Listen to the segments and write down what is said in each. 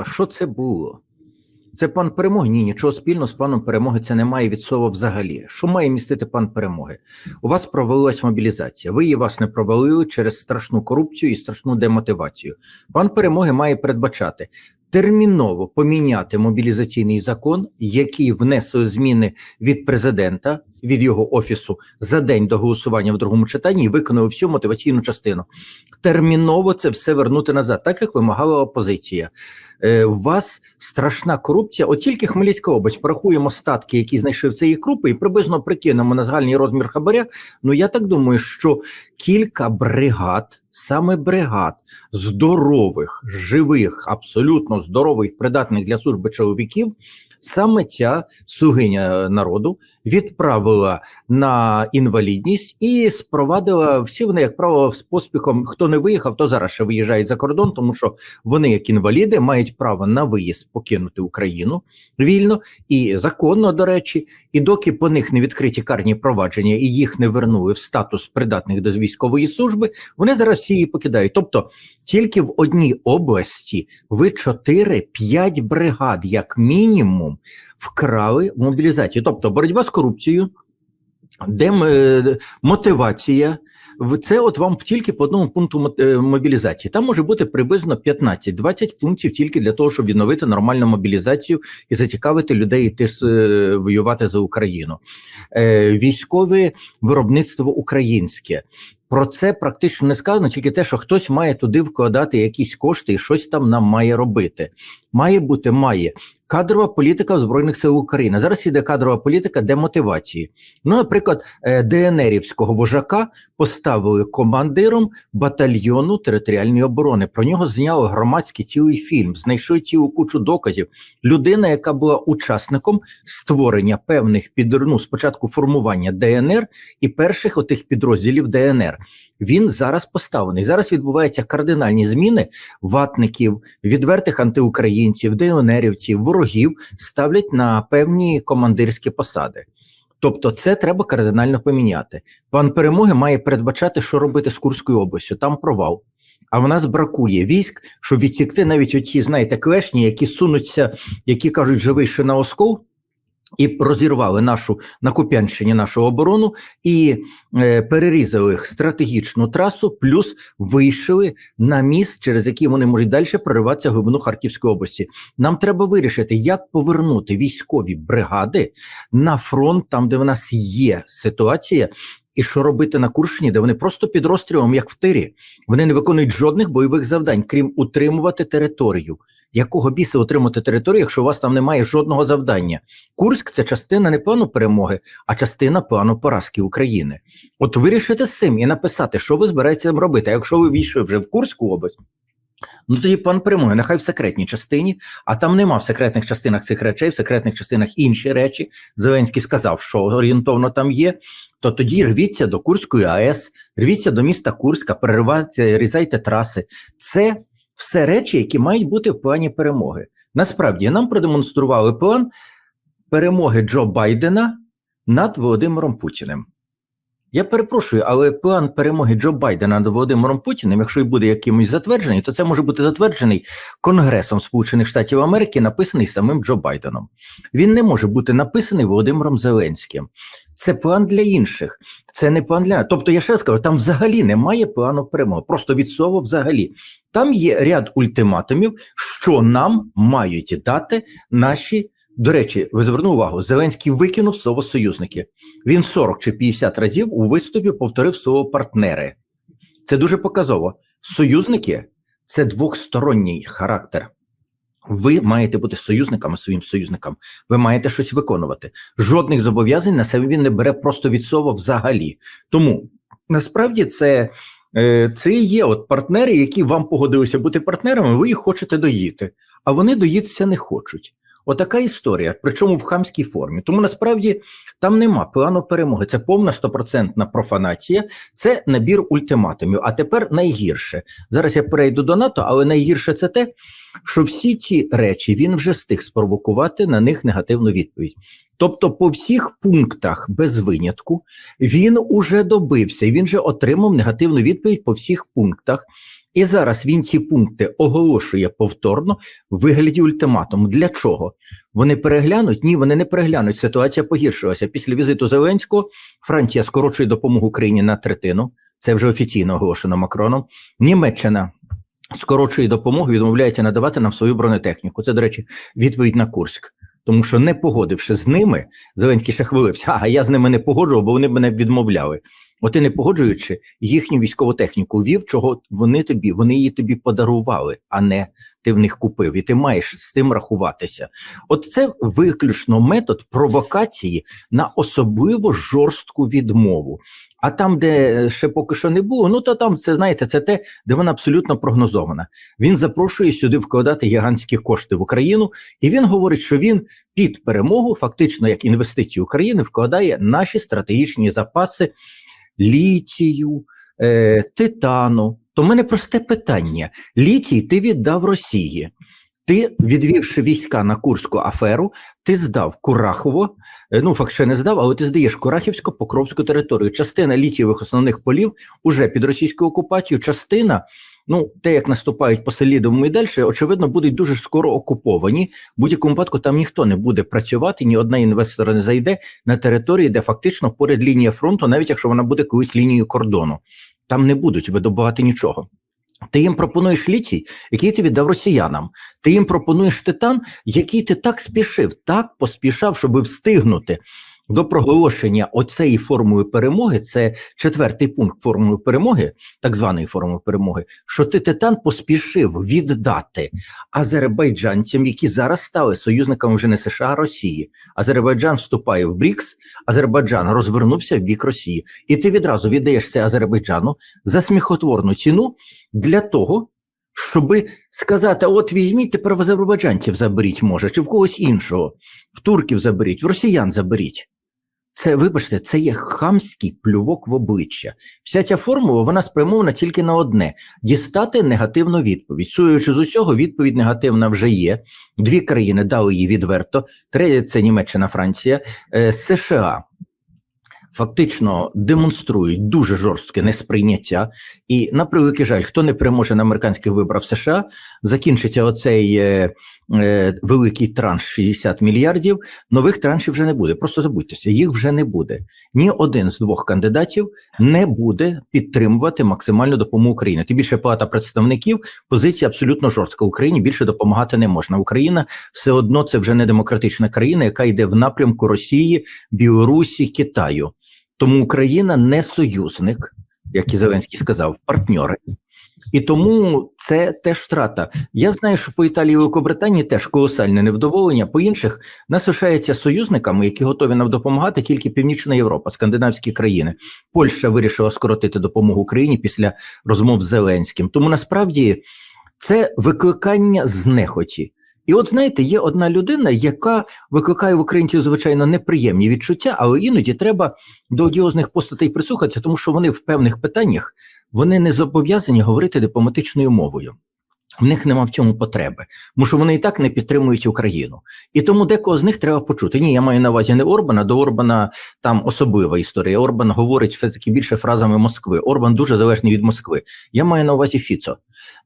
Вовка, що це було? Це пан перемоги? Ні, нічого спільного з паном перемоги це не має від слова взагалі. Що має містити пан перемоги? У вас провалилась мобілізація. Ви її вас не провалили через страшну корупцію і страшну демотивацію. Пан перемоги має передбачати терміново поміняти мобілізаційний закон, який внесе зміни від президента, від його офісу за день до голосування в другому читанні і виконав всю мотиваційну частину. Терміново це все вернути назад, так як вимагала опозиція. Е, у вас страшна корупція. От тільки Хмельницька область порахуємо статки, які знайшли в цієї групи, і приблизно прикинемо на загальний розмір хабаря. Ну я так думаю, що кілька бригад, саме бригад здорових, живих, абсолютно здорових, придатних для служби чоловіків. Саме ця сугиня народу відправила на інвалідність і спровадила всі вони, як правило, з поспіхом. Хто не виїхав, то зараз ще виїжджають за кордон, тому що вони, як інваліди, мають право на виїзд покинути Україну вільно і законно, до речі. І доки по них не відкриті карні провадження і їх не вернули в статус придатних до військової служби, вони зараз всі її покидають. Тобто тільки в одній області ви 4-5 бригад, як мінімум, вкрали мобілізацію. Тобто боротьба з корупцією, де е, мотивація. Це от вам тільки по одному пункту е, мобілізації. Там може бути приблизно 15-20 пунктів тільки для того, щоб відновити нормальну мобілізацію і зацікавити людей йти е, воювати за Україну. Військове виробництво українське. Про це практично не сказано, тільки те, що хтось має туди вкладати якісь кошти і щось там нам має робити. Має бути, має кадрова політика в Збройних сил України. Зараз іде кадрова політика демотивації. Ну, наприклад, е, ДНРівського вожака поставили командиром батальйону територіальної оборони. Про нього зняли громадський цілий фільм, знайшли цілу кучу доказів. Людина, яка була учасником створення певних під ну, спочатку формування ДНР і перших отих підрозділів ДНР. Він зараз поставлений. Зараз відбуваються кардинальні зміни ватників, відвертих антиукраїнців, ДНРівців, ворогів ставлять на певні командирські посади. Тобто, це треба кардинально поміняти. Пан перемоги має передбачати, що робити з Курською областю. Там провал. А в нас бракує військ, щоб відсікти навіть оті, знаєте, клешні, які сунуться, які кажуть, живий ще на оскол. І розірвали нашу на Куп'янщині нашу оборону і е, перерізали стратегічну трасу, плюс вийшли на міст, через який вони можуть далі прориватися в глибину Харківської області. Нам треба вирішити, як повернути військові бригади на фронт, там де в нас є ситуація. І що робити на Курщині, де вони просто під розстрілом, як в тирі, вони не виконують жодних бойових завдань, крім утримувати територію. Якого біса утримати територію, якщо у вас там немає жодного завдання? Курськ це частина не плану перемоги, а частина плану поразки України. От вирішити з цим і написати, що ви збираєтеся робити. А якщо ви війшли вже в Курську область, Ну тоді пан перемоги, нехай в секретній частині, а там нема в секретних частинах цих речей, в секретних частинах інші речі. Зеленський сказав, що орієнтовно там є. То тоді рвіться до Курської АЕС, рвіться до міста Курська, переривайте, різайте траси. Це все речі, які мають бути в плані перемоги. Насправді нам продемонстрували план перемоги Джо Байдена над Володимиром Путіним. Я перепрошую, але план перемоги Джо Байдена над Володимиром Путіним, якщо й буде якимось затверджений, то це може бути затверджений Конгресом Сполучених Штатів Америки, написаний самим Джо Байденом. Він не може бути написаний Володимиром Зеленським. Це план для інших, це не план для тобто, я ще раз кажу, там взагалі немає плану перемоги. Просто від слова взагалі. Там є ряд ультиматумів, що нам мають дати наші. До речі, ви звернули увагу, Зеленський викинув слово союзники. Він 40 чи 50 разів у виступі повторив слово партнери. Це дуже показово. Союзники це двохсторонній характер. Ви маєте бути союзниками своїм союзникам. Ви маєте щось виконувати. Жодних зобов'язань на себе він не бере просто від слова взагалі. Тому насправді це. е, Це є от партнери, які вам погодилися бути партнерами, ви їх хочете доїти, а вони доїтися не хочуть. Отака історія, причому в хамській формі. Тому насправді там нема плану перемоги. Це повна стопроцентна профанація, це набір ультиматумів. А тепер найгірше. Зараз я перейду до НАТО, але найгірше це те, що всі ці речі він вже встиг спровокувати на них негативну відповідь. Тобто, по всіх пунктах без винятку він уже добився, він вже отримав негативну відповідь по всіх пунктах. І зараз він ці пункти оголошує повторно в вигляді ультиматуму. Для чого? Вони переглянуть? Ні, вони не переглянуть. Ситуація погіршилася. Після візиту Зеленського Франція скорочує допомогу Україні на третину. Це вже офіційно оголошено Макроном. Німеччина скорочує допомогу, відмовляється надавати нам свою бронетехніку. Це, до речі, відповідь на Курськ. Тому що не погодивши з ними, Зеленський ще хвилився, а я з ними не погоджував, бо вони мене відмовляли. От і не погоджуючи їхню військову техніку, вів, чого вони тобі, вони її тобі подарували, а не ти в них купив, і ти маєш з цим рахуватися. От це виключно метод провокації на особливо жорстку відмову. А там, де ще поки що не було, ну то там це знаєте, це те, де вона абсолютно прогнозована. Він запрошує сюди вкладати гігантські кошти в Україну, і він говорить, що він під перемогу, фактично як інвестицію України, вкладає наші стратегічні запаси літію, е, титану. То в мене просте питання: літій ти віддав Росії. Ти, відвівши війська на Курську аферу, ти здав Курахово, е, ну факт ще не здав, але ти здаєш Курахівську покровську територію. Частина літієвих основних полів уже під російською окупацією, частина, ну те, як наступають по Селідовому і далі, очевидно, будуть дуже скоро окуповані. В будь-якому випадку там ніхто не буде працювати, ні одна інвестора не зайде на території, де фактично поряд лінія фронту, навіть якщо вона буде колись лінією кордону. Там не будуть видобувати нічого. Ти їм пропонуєш літій, який ти віддав росіянам. Ти їм пропонуєш титан, який ти так спішив, так поспішав, щоб встигнути до проголошення оцеї формули перемоги. Це четвертий пункт формули перемоги, так званої формули перемоги, що ти титан поспішив віддати азербайджанцям, які зараз стали союзниками вже не США, а Росії. Азербайджан вступає в БРІКС, Азербайджан розвернувся в бік Росії, і ти відразу віддаєш це Азербайджану за сміхотворну ціну для того, щоби сказати: от візьміть тепер в азербайджанців заберіть, може, чи в когось іншого, в турків заберіть, в росіян заберіть. Це, вибачте, це є хамський плювок в обличчя. Вся ця формула вона спрямована тільки на одне: дістати негативну відповідь. Суючи з усього, відповідь негативна вже є. Дві країни дали її відверто. Третя це Німеччина, Франція, е, США фактично демонструють дуже жорстке несприйняття. І на превеликий жаль, хто не переможе на американських виборах в США, закінчиться оцей е, е, великий транш 60 мільярдів. Нових траншів вже не буде. Просто забудьтеся, їх вже не буде. Ні один з двох кандидатів не буде підтримувати максимальну допомогу Україні. Тим більше плата представників позиція абсолютно жорстка. Україні більше допомагати не можна. Україна все одно це вже не демократична країна, яка йде в напрямку Росії, Білорусі, Китаю. Тому Україна не союзник, як і Зеленський сказав, партньори. І тому це теж втрата. Я знаю, що по Італії і Великобританії теж колосальне невдоволення. По інших нас лишається союзниками, які готові нам допомагати тільки Північна Європа, скандинавські країни. Польща вирішила скоротити допомогу Україні після розмов з Зеленським. Тому насправді це викликання знехоті. І от знаєте, є одна людина, яка викликає в українців звичайно неприємні відчуття, але іноді треба до одіозних постатей прислухатися, тому що вони в певних питаннях вони не зобов'язані говорити дипломатичною мовою. В них нема в цьому потреби, тому що вони і так не підтримують Україну. І тому декого з них треба почути. Ні, я маю на увазі не Орбана, до Орбана там особлива історія. Орбан говорить все таки більше фразами Москви. Орбан дуже залежний від Москви. Я маю на увазі Фіцо,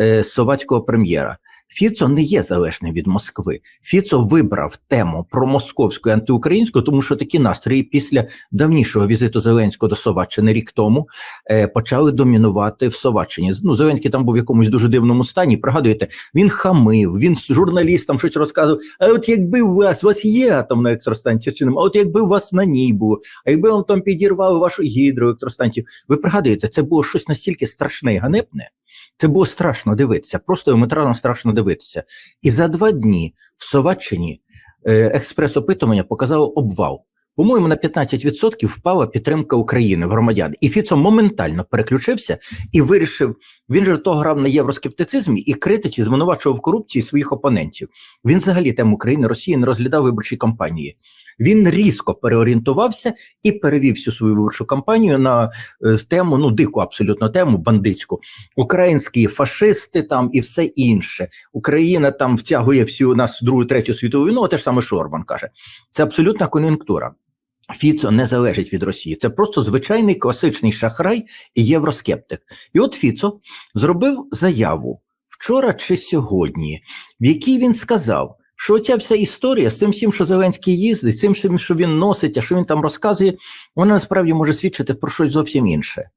е, словацького прем'єра. Фіцо не є залежним від Москви. Фіцо вибрав тему про московську антиукраїнську, тому що такі настрої після давнішого візиту Зеленського до Словаччини рік тому е, почали домінувати в Словаччині. Ну, Зеленський там був в якомусь дуже дивному стані. Пригадуєте, він хамив, він журналістам щось розказував. А от якби у вас у вас є атомна електростанція чи нема, а от якби у вас на ній було, а якби вам там підірвали вашу гідроелектростанцію, ви пригадуєте, це було щось настільки страшне і ганебне. Це було страшно дивитися, просто елементарно страшно дивитися. І за два дні в Словаччині е, експрес-опитування показало обвал. По-моєму, на 15% впала підтримка України громадян. І Фіцо моментально переключився і вирішив. Він же того грав на євроскептицизмі і критиці звинувачував в корупції своїх опонентів. Він взагалі тему України Росії не розглядав виборчі кампанії. Він різко переорієнтувався і перевів всю свою виборчу кампанію на е, тему, ну дику абсолютно тему бандитську. Українські фашисти там і все інше. Україна там втягує всю нас другу третю світову війну. а Те ж саме Шорбан каже. Це абсолютна кон'юнктура. Фіцо не залежить від Росії. Це просто звичайний класичний шахрай і євроскептик. І от Фіцо зробив заяву вчора чи сьогодні, в якій він сказав, що ця вся історія з цим всім, що Зеленський їздить, цим всім, що він носить, а що він там розказує, вона насправді може свідчити про щось зовсім інше.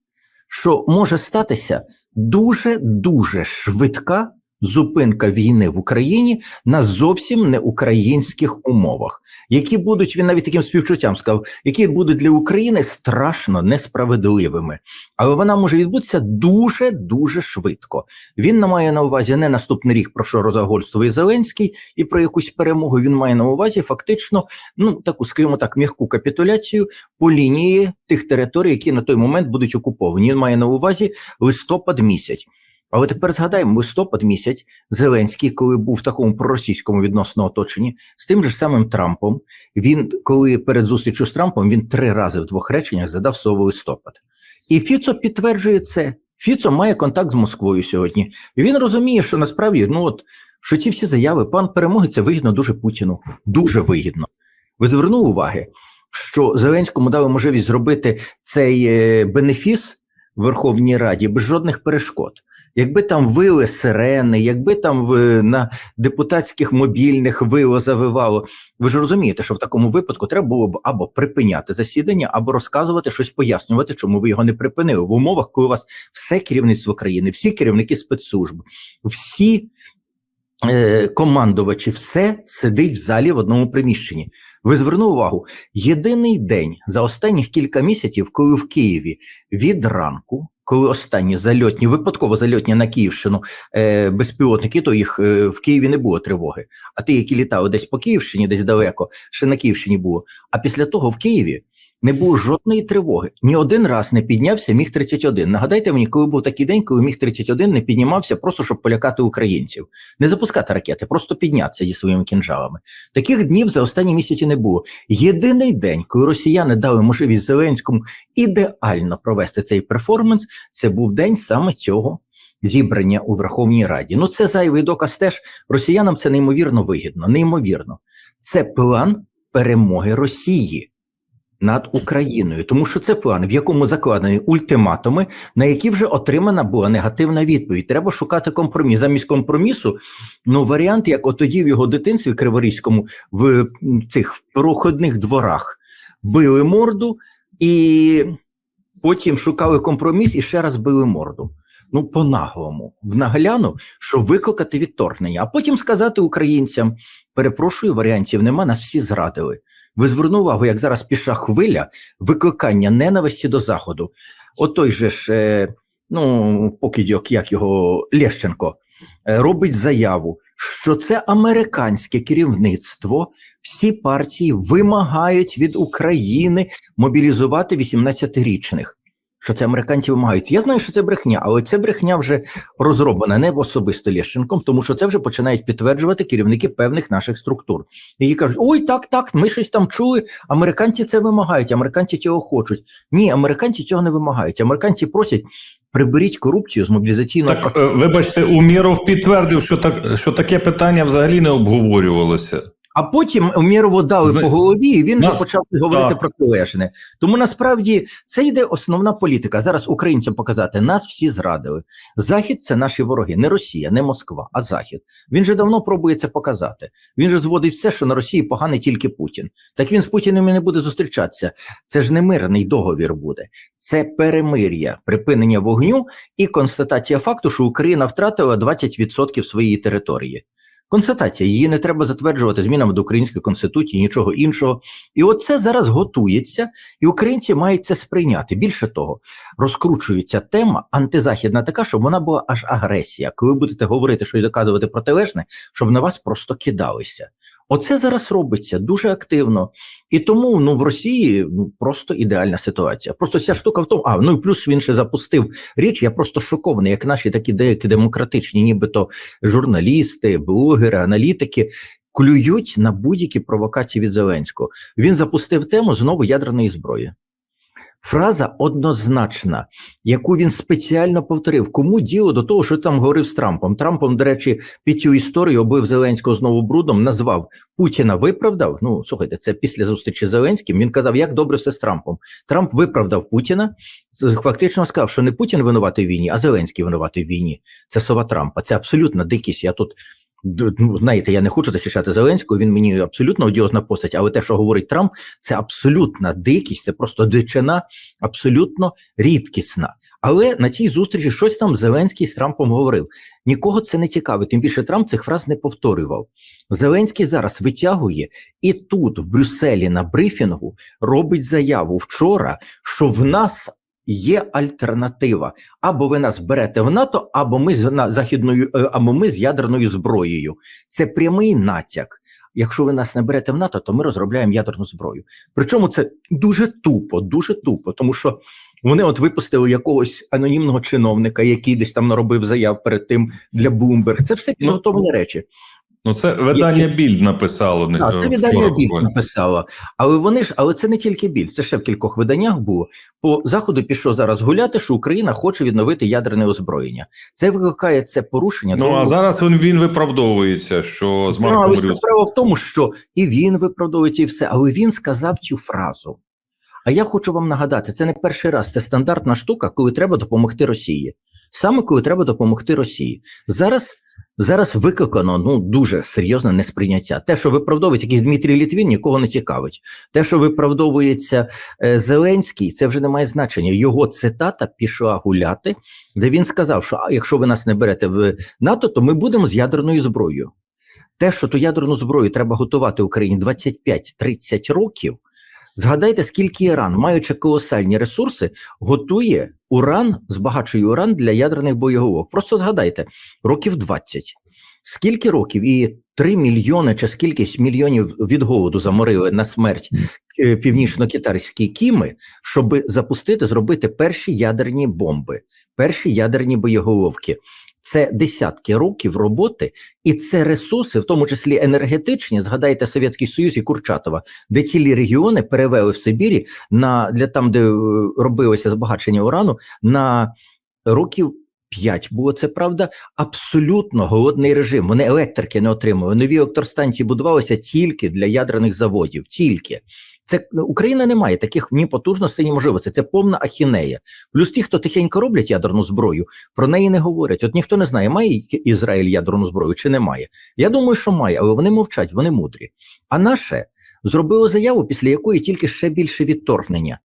Що може статися дуже дуже швидка зупинка війни в Україні на зовсім не українських умовах, які будуть він навіть таким співчуттям сказав, які будуть для України страшно несправедливими, але вона може відбутися дуже дуже швидко. Він не має на увазі не наступний рік, про що розагольствує Зеленський, і про якусь перемогу він має на увазі фактично, ну таку скажімо так, м'яку капітуляцію по лінії тих територій, які на той момент будуть окуповані. Він має на увазі листопад місяць. Але тепер згадаємо, листопад місяць Зеленський, коли був в такому проросійському відносно оточенні, з тим же самим Трампом, він, коли перед зустрічю з Трампом, він три рази в двох реченнях задав слово листопад. І Фіцо підтверджує це. Фіцо має контакт з Москвою сьогодні. І він розуміє, що насправді, ну от що ці всі заяви, пан перемоги, це вигідно дуже Путіну. Дуже вигідно. Ви звернули уваги, що Зеленському дали можливість зробити цей е, бенефіс Верховній Раді без жодних перешкод. Якби там вили сирени, якби там в, на депутатських мобільних вило завивало, ви ж розумієте, що в такому випадку треба було б або припиняти засідання, або розказувати щось, пояснювати, чому ви його не припинили в умовах, коли у вас все керівництво країни, всі керівники спецслужб, всі е, командувачі, все сидить в залі в одному приміщенні. Ви звернули увагу, єдиний день за останніх кілька місяців, коли в Києві від ранку коли останні зальотні, випадково зальотні на Київщину е, безпілотники, то їх е, в Києві не було тривоги. А ті, які літали десь по Київщині, десь далеко, ще на Київщині було. А після того в Києві не було жодної тривоги. Ні один раз не піднявся міг 31 Нагадайте мені, коли був такий день, коли міг 31 не піднімався, просто щоб полякати українців, не запускати ракети, просто піднятися зі своїми кінжалами. Таких днів за останні місяці не було. Єдиний день, коли росіяни дали можливість Зеленському ідеально провести цей перформанс, це був день саме цього. Зібрання у Верховній Раді. Ну, це зайвий доказ теж росіянам це неймовірно вигідно. Неймовірно, це план перемоги Росії над Україною, тому що це план, в якому закладені ультиматуми, на які вже отримана була негативна відповідь. Треба шукати компроміс. Замість компромісу, ну варіант, як от тоді в його дитинстві Криворізькому в цих проходних дворах били морду і потім шукали компроміс і ще раз били морду. Ну, по-наглому, в нагляну, щоб викликати відторгнення, а потім сказати українцям: перепрошую, варіантів нема, нас всі зрадили. Ви звернули увагу, як зараз піша хвиля викликання ненависті до Заходу. Отой же ж, е, ну, покидьок, як його Лещенко, е, робить заяву, що це американське керівництво, всі партії вимагають від України мобілізувати 18-річних що це американці вимагають. Я знаю, що це брехня, але це брехня вже розроблена не особисто Лещенком, тому що це вже починають підтверджувати керівники певних наших структур, які кажуть: ой, так, так, ми щось там чули. Американці це вимагають, американці цього хочуть. Ні, американці цього не вимагають. Американці просять. Приберіть корупцію з мобілізаційного так, процесу. Вибачте, Уміров підтвердив, що так що таке питання взагалі не обговорювалося. А потім Умірову дали Зна... по голові, і він вже почав говорити так. про протилежне. Тому насправді це йде основна політика. Зараз українцям показати нас всі зрадили. Захід це наші вороги, не Росія, не Москва, а Захід. Він же давно пробує це показати. Він же зводить все, що на Росії поганий тільки Путін. Так він з Путіним і не буде зустрічатися. Це ж не мирний договір буде, це перемир'я, припинення вогню і констатація факту, що Україна втратила 20% своєї території. Констатація, її не треба затверджувати змінами до української конституції, нічого іншого. І от це зараз готується, і українці мають це сприйняти. Більше того, розкручується тема антизахідна така, щоб вона була аж агресія. Коли будете говорити, що і доказувати протилежне, щоб на вас просто кидалися. Оце зараз робиться дуже активно. І тому ну в Росії ну просто ідеальна ситуація. Просто ця штука в тому, а ну і плюс він ще запустив річ. Я просто шокований, як наші такі деякі демократичні, нібито журналісти, блогери, аналітики. Клюють на будь-які провокації від Зеленського. Він запустив тему знову ядерної зброї. Фраза однозначна, яку він спеціально повторив. Кому діло до того, що там говорив з Трампом? Трампом, до речі, під цю історію обив Зеленського знову брудом, назвав Путіна виправдав. Ну слухайте, це після зустрічі з Зеленським. Він казав, як добре все з Трампом. Трамп виправдав Путіна, фактично сказав, що не Путін винуватий в війні, а Зеленський винуватий в війні. Це сова Трампа. Це абсолютна дикість. Я тут ну, знаєте, я не хочу захищати Зеленського. Він мені абсолютно одіозна постать, але те, що говорить Трамп, це абсолютна дикість, це просто дичина, абсолютно рідкісна. Але на цій зустрічі щось там Зеленський з Трампом говорив. Нікого це не цікавить. Тим більше Трамп цих фраз не повторював. Зеленський зараз витягує і тут, в Брюсселі, на брифінгу, робить заяву вчора, що в нас є альтернатива. Або ви нас берете в НАТО, або ми з на- західною, е, або ми з ядерною зброєю. Це прямий натяк. Якщо ви нас не берете в НАТО, то ми розробляємо ядерну зброю. Причому це дуже тупо, дуже тупо, тому що вони от випустили якогось анонімного чиновника, який десь там наробив заяв перед тим для Bloomberg. Це все підготовлені речі. Ну, це видання Більд написало. не- Так, це е, видання вчора біль написало. Але вони ж, але це не тільки біль, це ще в кількох виданнях було. По заходу пішов зараз гуляти, що Україна хоче відновити ядерне озброєння. Це викликає це порушення. Ну, того- а зараз він, він виправдовується, що з Ну, але Рю- справа в тому, що і він виправдовується, і все, але він сказав цю фразу. А я хочу вам нагадати, це не перший раз, це стандартна штука, коли треба допомогти Росії. Саме коли треба допомогти Росії. Зараз, зараз викликано ну, дуже серйозне несприйняття. Те, що виправдовується якийсь Дмитрій Літвін, нікого не цікавить. Те, що виправдовується е, Зеленський, це вже не має значення. Його цитата пішла гуляти, де він сказав, що а, якщо ви нас не берете в НАТО, то ми будемо з ядерною зброєю. Те, що ту ядерну зброю треба готувати Україні 25-30 років. Згадайте, скільки Іран, маючи колосальні ресурси, готує уран, збагачує уран для ядерних боєголовок. Просто згадайте, років 20. Скільки років і 3 мільйони чи скількись мільйонів від голоду заморили на смерть е, північно-китайські кіми, щоб запустити, зробити перші ядерні бомби, перші ядерні боєголовки. Це десятки років роботи, і це ресурси, в тому числі енергетичні. Згадайте Совєтський Союз і Курчатова, де цілі регіони перевели в Сибірі на для там, де е, робилося збагачення урану, на років. П'ять було це правда, абсолютно голодний режим. Вони електрики не отримували. Нові електростанції будувалися тільки для ядерних заводів. Тільки це ну, Україна не має таких ні потужностей, ні можливостей. Це повна ахінея. Плюс ті, хто тихенько роблять ядерну зброю, про неї не говорять. От ніхто не знає, має Ізраїль ядерну зброю чи не має. Я думаю, що має, але вони мовчать, вони мудрі. А наше зробило заяву, після якої тільки ще більше відторгнення.